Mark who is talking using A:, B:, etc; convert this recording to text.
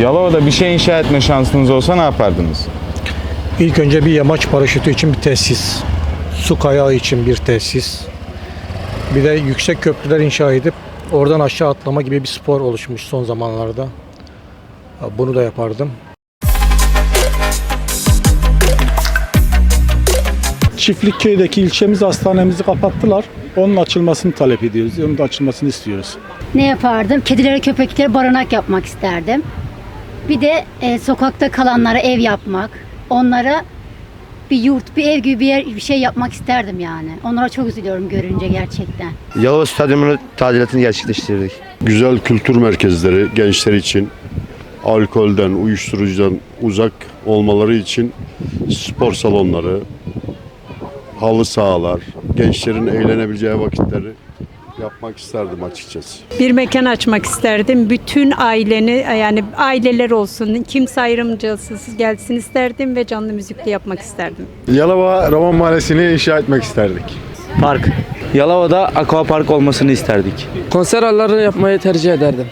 A: Yalova'da bir şey inşa etme şansınız olsa ne yapardınız?
B: İlk önce bir yamaç paraşütü için bir tesis, su kayağı için bir tesis, bir de yüksek köprüler inşa edip oradan aşağı atlama gibi bir spor oluşmuş son zamanlarda. Bunu da yapardım.
C: Çiftlikköy'deki ilçemiz hastanemizi kapattılar. Onun açılmasını talep ediyoruz. Onun da açılmasını istiyoruz.
D: Ne yapardım? Kedilere, köpeklere barınak yapmak isterdim. Bir de e, sokakta kalanlara ev yapmak. Onlara bir yurt, bir ev gibi bir, yer, bir şey yapmak isterdim yani. Onlara çok üzülüyorum görünce gerçekten.
E: Yalova Stadyumu'nun tadilatını gerçekleştirdik.
F: güzel kültür merkezleri gençler için alkolden, uyuşturucudan uzak olmaları için spor salonları, halı sahalar, gençlerin eğlenebileceği vakitleri yapmak isterdim açıkçası.
G: Bir mekan açmak isterdim. Bütün aileni yani aileler olsun. Kimse ayrımcısız gelsin isterdim ve canlı müzikle yapmak isterdim.
H: Yalova Roman Mahallesi'ni inşa etmek isterdik.
I: Park. Yalova'da aquapark olmasını isterdik.
J: Konser alanları yapmayı tercih ederdim.